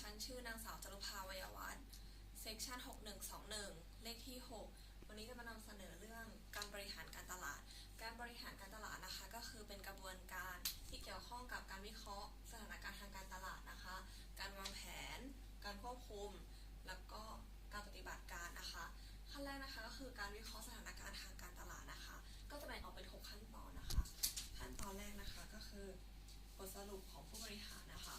ฉันชื่อนางสาวจรุภาวัยวัฒน์เซกชัน6121 เลขที่ 6 วันนี้จะมานำเสนอเรื่องการบริหารการตลาด การบริหารการตลาดนะคะ ก็คือเป็นกระบวนการที่เกี่ยวข้องกับการวิเคราะห์ สถานการณ์ทางการตลาดนะคะ การวางแผน การควบคุม แล้วก็การปฏิบัติการนะคะ ขั้นแรกนะคะก็คือการวิเคราะห์สถานการณ์ทางการตลาดนะคะ ก็จะแบ่งออกเป็นหกขั้นตอนนะคะ ขั้นตอนแรกนะคะก็คือบทสรุปของผู้บริหารนะคะ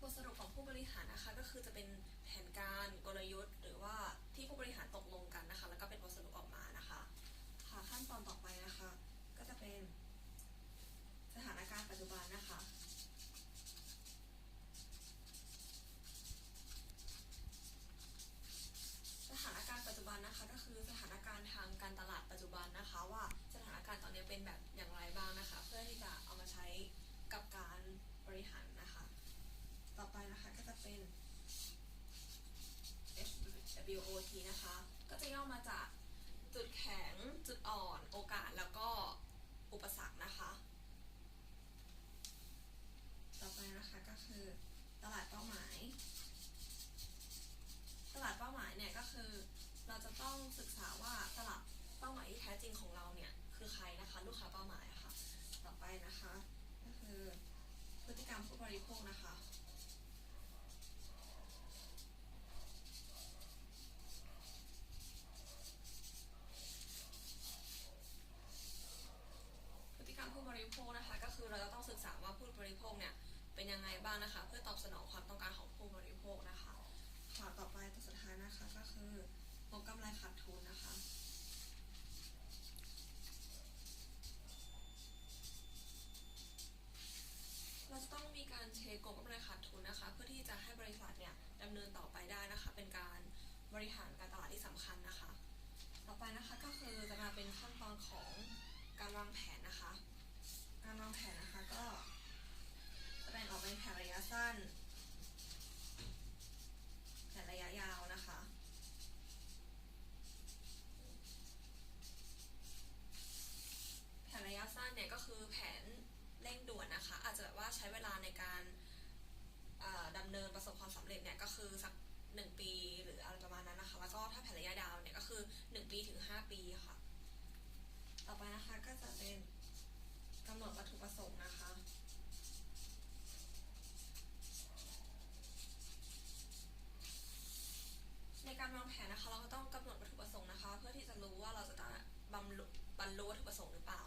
บทสรุปของผู้บริหาร นะคะ ก็คือจะเป็นแผนการกลยุทธ์ หรือว่าที่ผู้บริหารตกลงกันนะคะ แล้วก็เป็นบทสรุปออกมานะคะค่ะขั้นตอนต่อไปนะคะ ก็จะเป็นสถานการณ์ปัจจุบันนะคะสถานการณ์ปัจจุบันนะคะก็คือสถานการณ์ทางการตลาดปัจจุบันนะคะ ว่าสถานการณ์ตอนนี้เป็นแบบอย่างไรบ้างนะคะ เพื่อที่จะเอามาใช้กับการบริหาร ไปนะคะก็จะเป็น FWOT นะคะ ก็จะย่อมาจากจุดแข็ง จุดอ่อน โอกาส แล้วก็อุปสรรคนะคะ ต่อไปนะคะก็คือตลาดเป้าหมาย ตลาดเป้าหมายเนี่ยก็คือเราจะต้องศึกษาว่าตลาดเป้าหมายที่แท้จริงของเราเนี่ยคือใครนะคะ ลูกค้าเป้าหมายะค่ะ ต่อไปนะคะ ก็คือพฤติกรรมผู้บริโภคนะคะ พฤติกรรมผู้บริ โภคนะคะ ก็คือเราจะต้องศึกษาว่าผู้บริโภคเนี่ยเป็นยังไงบ้างนะคะ เพื่อตอบสนองความต้องการของผู้บริโภคนะคะค่ะต่อไปตัวสุดท้ายนะคะก็คืองบกำไรขาดทุนนะคะเราจะต้องมีการเช็คงบกำไรขาดทุนนะคะ เพื่อที่จะให้บริษัทเนี่ยดำเนินต่อไปได้นะคะ เป็นการบริหารการตลาดที่สำคัญนะคะ ต่อไปนะคะก็คือจะมาเป็นขั้นตอนของการวางแผนนะคะ การวางแผนนะคะก็จะแบ่งออกเป็นแผนระยะสั้น แผนระยะยาวนะคะ แผนระยะสั้นเนี่ยก็คือแผนเร่งด่วนนะคะ อาจจะแบบว่าใช้เวลาในการเอ่อดำเนินประสบความสำเร็จเนี่ยก็คือสักหนึ่งปีหรืออะไรประมาณนั้นนะคะ แล้วก็ถ้าแผนระยะยาวเนี่ยก็คือหนึ่งปีถึงห้าปีค่ะ ต่อไปนะคะก็จะเป็น กวัตถุประสงค์นะคะในการวางแผนนะคะ เราก็ต้องกำหนดวัตถุประสงค์นะคะ เพื่อที่จะรู้ว่าเราจะบรรลุวัตถุประสงค์หรือเปล่า